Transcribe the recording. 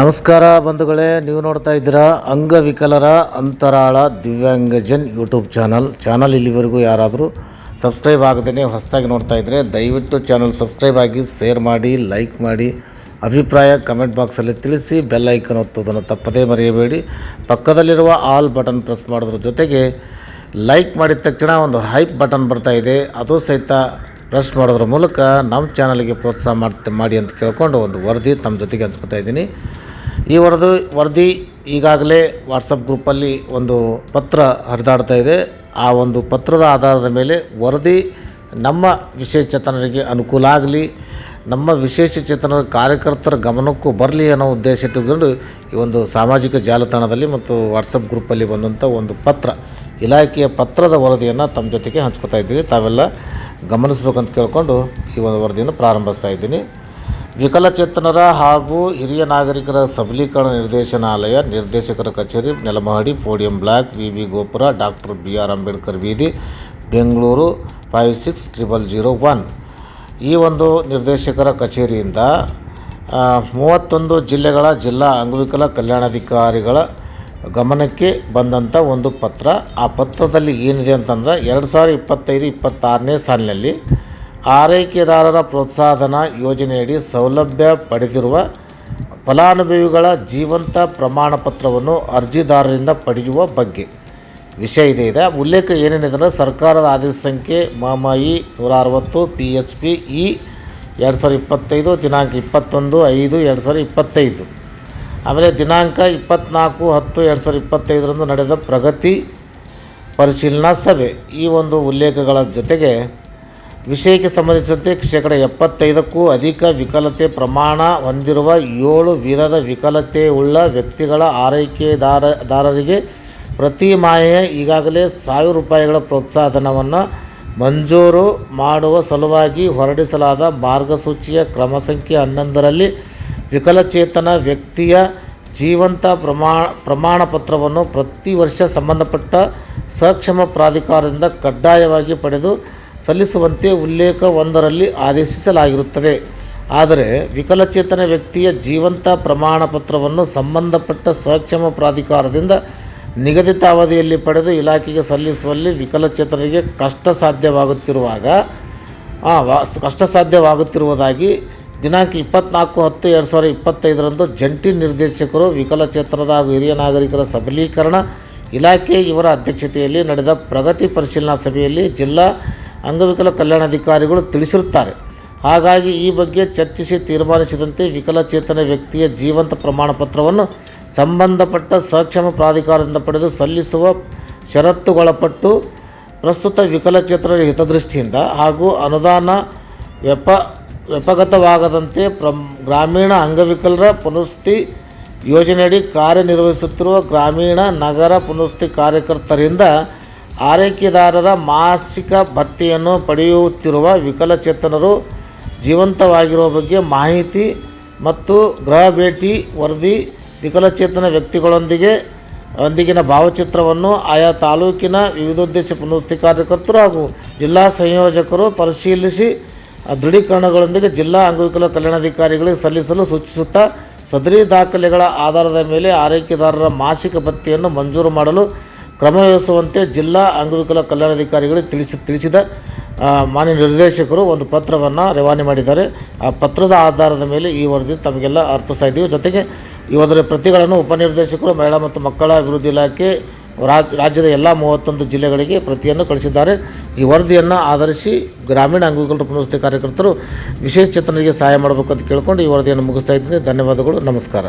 ನಮಸ್ಕಾರ ಬಂಧುಗಳೇ, ನೀವು ನೋಡ್ತಾ ಇದ್ದೀರಾ ಅಂಗವಿಕಲರ ಅಂತರಾಳ ದಿವ್ಯಾಂಗಜನ್ ಯೂಟ್ಯೂಬ್ ಚಾನಲ್. ಚಾನಲ್ ಇಲ್ಲಿವರೆಗೂ ಯಾರಾದರೂ ಸಬ್ಸ್ಕ್ರೈಬ್ ಆಗದೇ ಹೊಸದಾಗಿ ನೋಡ್ತಾ ಇದ್ದರೆ ದಯವಿಟ್ಟು ಚಾನಲ್ ಸಬ್ಸ್ಕ್ರೈಬ್ ಆಗಿ ಶೇರ್ ಮಾಡಿ, ಲೈಕ್ ಮಾಡಿ, ಅಭಿಪ್ರಾಯ ಕಮೆಂಟ್ ಬಾಕ್ಸಲ್ಲಿ ತಿಳಿಸಿ, ಬೆಲ್ ಐಕನ್ ಒತ್ತೋದನ್ನು ತಪ್ಪದೇ ಮರೆಯಬೇಡಿ. ಪಕ್ಕದಲ್ಲಿರುವ ಆಲ್ ಬಟನ್ ಪ್ರೆಸ್ ಮಾಡೋದ್ರ ಜೊತೆಗೆ ಲೈಕ್ ಮಾಡಿದ ತಕ್ಷಣ ಒಂದು ಹೈಪ್ ಬಟನ್ ಬರ್ತಾ ಇದೆ. ಅದು ಸಹಿತ ಪ್ರೆಸ್ ಮಾಡೋದ್ರ ಮೂಲಕ ನಮ್ಮ ಚಾನಲ್ಗೆ ಪ್ರೋತ್ಸಾಹ ಮಾಡ್ತ, ಮಾಡಿ ಅಂತ ಕೇಳ್ಕೊಂಡು ಒಂದು ವರದಿ ತಮ್ಮ ಜೊತೆಗೆ ಹಂಚ್ಕೊತಾ ಇದ್ದೀನಿ. ಈ ವರದಿ ವರದಿ ಈಗಾಗಲೇ ವಾಟ್ಸಪ್ ಗ್ರೂಪಲ್ಲಿ ಒಂದು ಪತ್ರ ಹರಿದಾಡ್ತಾ ಇದೆ. ಆ ಒಂದು ಪತ್ರದ ಆಧಾರದ ಮೇಲೆ ವರದಿ ನಮ್ಮ ವಿಶೇಷಚೇತನರಿಗೆ ಅನುಕೂಲ ಆಗಲಿ, ನಮ್ಮ ವಿಶೇಷಚೇತನರ ಕಾರ್ಯಕರ್ತರ ಗಮನಕ್ಕೂ ಬರಲಿ ಅನ್ನೋ ಉದ್ದೇಶ ಇಟ್ಟುಕೊಂಡು ಈ ಒಂದು ಸಾಮಾಜಿಕ ಜಾಲತಾಣದಲ್ಲಿ ಮತ್ತು ವಾಟ್ಸಪ್ ಗ್ರೂಪಲ್ಲಿ ಬಂದಂಥ ಒಂದು ಪತ್ರ, ಇಲಾಖೆಯ ಪತ್ರದ ವರದಿಯನ್ನು ತಮ್ಮ ಜೊತೆಗೆ ಹಂಚ್ಕೊತಾ ಇದ್ದೀವಿ. ತಾವೆಲ್ಲ ಗಮನಿಸ್ಬೇಕಂತ ಕೇಳಿಕೊಂಡು ಈ ಒಂದು ವರದಿಯನ್ನು ಪ್ರಾರಂಭಿಸ್ತಾ ಇದ್ದೀನಿ. ವಿಕಲಚೇತನರ ಹಾಗೂ ಹಿರಿಯ ನಾಗರಿಕರ ಸಬಲೀಕರಣ ನಿರ್ದೇಶನಾಲಯ, ನಿರ್ದೇಶಕರ ಕಚೇರಿ, ನೆಲಮಹಡಿ, ಪೋಡಿಯಂ ಬ್ಲಾಕ್ ವಿ ವಿ ಗೋಪುರ, ಡಾಕ್ಟರ್ ಬಿ ಆರ್ ಅಂಬೇಡ್ಕರ್ ಬೀದಿ Bengaluru five six triple zero one. ಈ ಒಂದು ನಿರ್ದೇಶಕರ ಕಚೇರಿಯಿಂದ ಮೂವತ್ತೊಂದು ಜಿಲ್ಲೆಗಳ ಜಿಲ್ಲಾ ಅಂಗವಿಕಲ ಕಲ್ಯಾಣಾಧಿಕಾರಿಗಳ ಗಮನಕ್ಕೆ ಬಂದಂಥ ಒಂದು ಪತ್ರ. ಆ ಪತ್ರದಲ್ಲಿ ಏನಿದೆ ಅಂತಂದ್ರೆ, ಎರಡು ಸಾವಿರದ ಇಪ್ಪತ್ತೈದು ಇಪ್ಪತ್ತಾರನೇ ಸಾಲಿನಲ್ಲಿ ಆರೈಕೆದಾರರ ಪ್ರೋತ್ಸಾಹಧನ ಯೋಜನೆಯಡಿ ಸೌಲಭ್ಯ ಪಡೆದಿರುವ ಫಲಾನುಭವಿಗಳ ಜೀವಂತ ಪ್ರಮಾಣ ಪತ್ರವನ್ನು ಅರ್ಜಿದಾರರಿಂದ ಪಡೆಯುವ ಬಗ್ಗೆ ವಿಷಯ ಇದೆ ಇದೆ. ಉಲ್ಲೇಖ ಏನೇನಿದ್ರೆ ಸರ್ಕಾರದ ಆದೇಶ ಸಂಖ್ಯೆ ಮಾಮಾಯಿ ನೂರ ಅರವತ್ತು ಪಿ ಎಚ್ ಪಿ ಇ ಎರಡು ಸಾವಿರದ ಇಪ್ಪತ್ತೈದು, ದಿನಾಂಕ ಇಪ್ಪತ್ತೊಂದು ಐದು ಎರಡು ಸಾವಿರದ ಇಪ್ಪತ್ತೈದು. ಆಮೇಲೆ ದಿನಾಂಕ ಇಪ್ಪತ್ತ್ನಾಲ್ಕು ಹತ್ತು ಎರಡು ಸಾವಿರದ ಇಪ್ಪತ್ತೈದರಂದು ನಡೆದ ಪ್ರಗತಿ ಪರಿಶೀಲನಾ ಸಭೆ. ಈ ಒಂದು ಉಲ್ಲೇಖಗಳ ಜೊತೆಗೆ ವಿಷಯಕ್ಕೆ ಸಂಬಂಧಿಸಿದಂತೆ ಶೇಕಡ ಎಪ್ಪತ್ತೈದಕ್ಕೂ ಅಧಿಕ ವಿಕಲತೆ ಪ್ರಮಾಣ ಹೊಂದಿರುವ ಏಳು ವಿಧದ ವಿಕಲತೆ ಉಳ್ಳ ವ್ಯಕ್ತಿಗಳ ಆರೈಕೆದಾರದಾರರಿಗೆ ಪ್ರತಿ ಮಾಹೆಯ ಈಗಾಗಲೇ ಸಾವಿರ ರೂಪಾಯಿಗಳ ಪ್ರೋತ್ಸಾಹಧನವನ್ನು ಮಂಜೂರು ಮಾಡುವ ಸಲುವಾಗಿ ಹೊರಡಿಸಲಾದ ಮಾರ್ಗಸೂಚಿಯ ಕ್ರಮ ಸಂಖ್ಯೆ ಹನ್ನೊಂದರಲ್ಲಿ ವಿಕಲಚೇತನ ವ್ಯಕ್ತಿಯ ಜೀವಂತ ಪ್ರಮಾಣ ಪ್ರಮಾಣ ಪತ್ರವನ್ನು ಪ್ರತಿ ವರ್ಷ ಸಂಬಂಧಪಟ್ಟ ಸಕ್ಷಮ ಪ್ರಾಧಿಕಾರದಿಂದ ಕಡ್ಡಾಯವಾಗಿ ಪಡೆದು ಸಲ್ಲಿಸುವಂತೆ ಉಲ್ಲೇಖ ಒಂದರಲ್ಲಿ ಆದೇಶಿಸಲಾಗಿರುತ್ತದೆ. ಆದರೆ ವಿಕಲಚೇತನ ವ್ಯಕ್ತಿಯ ಜೀವಂತ ಪ್ರಮಾಣ ಪತ್ರವನ್ನು ಸಂಬಂಧಪಟ್ಟ ಸಕ್ಷಮ ಪ್ರಾಧಿಕಾರದಿಂದ ನಿಗದಿತ ಅವಧಿಯಲ್ಲಿ ಪಡೆದು ಇಲಾಖೆಗೆ ಸಲ್ಲಿಸುವಲ್ಲಿ ವಿಕಲಚೇತನರಿಗೆ ಕಷ್ಟ ಸಾಧ್ಯವಾಗುತ್ತಿರುವಾಗ ಕಷ್ಟ ಸಾಧ್ಯವಾಗುತ್ತಿರುವುದಾಗಿ ದಿನಾಂಕ ಇಪ್ಪತ್ನಾಲ್ಕು ಹತ್ತು ಎರಡು ಸಾವಿರದ ಇಪ್ಪತ್ತೈದರಂದು ಜಂಟಿ ನಿರ್ದೇಶಕರು, ವಿಕಲಚೇತನರ ಹಾಗೂ ಹಿರಿಯ ನಾಗರಿಕರ ಸಬಲೀಕರಣ ಇಲಾಖೆ ಇವರ ಅಧ್ಯಕ್ಷತೆಯಲ್ಲಿ ನಡೆದ ಪ್ರಗತಿ ಪರಿಶೀಲನಾ ಸಭೆಯಲ್ಲಿ ಜಿಲ್ಲಾ ಅಂಗವಿಕಲ ಕಲ್ಯಾಣಾಧಿಕಾರಿಗಳು ತಿಳಿಸಿರುತ್ತಾರೆ. ಹಾಗಾಗಿ ಈ ಬಗ್ಗೆ ಚರ್ಚಿಸಿ ತೀರ್ಮಾನಿಸಿದಂತೆ ವಿಕಲಚೇತನ ವ್ಯಕ್ತಿಯ ಜೀವಂತ ಪ್ರಮಾಣ ಪತ್ರವನ್ನು ಸಂಬಂಧಪಟ್ಟ ಸಕ್ಷಮ ಪ್ರಾಧಿಕಾರದಿಂದ ಪಡೆದು ಸಲ್ಲಿಸುವ ಷರತ್ತುಗೊಳಪಟ್ಟು ಪ್ರಸ್ತುತ ವಿಕಲಚೇತನರ ಹಿತದೃಷ್ಟಿಯಿಂದ ಹಾಗೂ ಅನುದಾನ ವ್ಯಪ ವ್ಯಪಗತವಾಗದಂತೆ ಪ್ರ ಗ್ರಾಮೀಣ ಅಂಗವಿಕಲರ ಪುನರ್ಸ್ಥಿತಿ ಯೋಜನೆಯಡಿ ಕಾರ್ಯನಿರ್ವಹಿಸುತ್ತಿರುವ ಗ್ರಾಮೀಣ ನಗರ ಪುನರ್ಸ್ಥಿತಿ ಕಾರ್ಯಕರ್ತರಿಂದ ಆರೈಕೆದಾರರ ಮಾಸಿಕ ಭತ್ಯೆಯನ್ನು ಪಡೆಯುತ್ತಿರುವ ವಿಕಲಚೇತನರು ಜೀವಂತವಾಗಿರುವ ಬಗ್ಗೆ ಮಾಹಿತಿ ಮತ್ತು ಗೃಹ ಭೇಟಿ ವರದಿ ವಿಕಲಚೇತನ ವ್ಯಕ್ತಿಗಳೊಂದಿಗೆ ಒಂದಿಗಿನ ಭಾವಚಿತ್ರವನ್ನು ಆಯಾ ತಾಲೂಕಿನ ವಿವಿಧೋದ್ದೇಶ ಪುನರ್ವಸತಿ ಕಾರ್ಯಕರ್ತರು ಹಾಗೂ ಜಿಲ್ಲಾ ಸಂಯೋಜಕರು ಪರಿಶೀಲಿಸಿ, ದೃಢೀಕರಣಗಳೊಂದಿಗೆ ಜಿಲ್ಲಾ ಅಂಗವಿಕಲ ಕಲ್ಯಾಣಾಧಿಕಾರಿಗಳಿಗೆ ಸಲ್ಲಿಸಲು ಸೂಚಿಸುತ್ತಾ, ಸದರಿ ದಾಖಲೆಗಳ ಆಧಾರದ ಮೇಲೆ ಆರೈಕೆದಾರರ ಮಾಸಿಕ ಭತ್ಯೆಯನ್ನು ಮಂಜೂರು ಮಾಡಲು ಕ್ರಮವಹಿಸುವಂತೆ ಜಿಲ್ಲಾ ಅಂಗವಿಕಲ ಕಲ್ಯಾಣಾಧಿಕಾರಿಗಳಿಗೆ ತಿಳಿಸಿ ತಿಳಿಸಿದ ಮಾನ್ಯ ನಿರ್ದೇಶಕರು ಒಂದು ಪತ್ರವನ್ನು ರವಾನೆ ಮಾಡಿದ್ದಾರೆ. ಆ ಪತ್ರದ ಆಧಾರದ ಮೇಲೆ ಈ ವರದಿ ತಮಗೆಲ್ಲ ಅರ್ಪಿಸ್ತಾ ಇದ್ದೀವಿ. ಜೊತೆಗೆ ಇವರ ಪ್ರತಿಗಳನ್ನು ಉಪನಿರ್ದೇಶಕರು, ಮಹಿಳಾ ಮತ್ತು ಮಕ್ಕಳ ಅಭಿವೃದ್ಧಿ ಇಲಾಖೆ ರಾಜ್- ರಾಜ್ಯದ ಎಲ್ಲ ಮೂವತ್ತೊಂದು ಜಿಲ್ಲೆಗಳಿಗೆ ಪ್ರತಿಯನ್ನು ಕಳಿಸಿದ್ದಾರೆ. ಈ ವರದಿಯನ್ನು ಆಧರಿಸಿ ಗ್ರಾಮೀಣ ಅಂಗವಿಕಲ ಪುನರ್ವಸತಿ ಕಾರ್ಯಕರ್ತರು ವಿಶೇಷ ಚೇತನರಿಗೆ ಸಹಾಯ ಮಾಡಬೇಕಂತ ಕೇಳ್ಕೊಂಡು ಈ ವರದಿಯನ್ನು ಮುಗಿಸ್ತಾ ಇದ್ದೀನಿ. ಧನ್ಯವಾದಗಳು. ನಮಸ್ಕಾರ.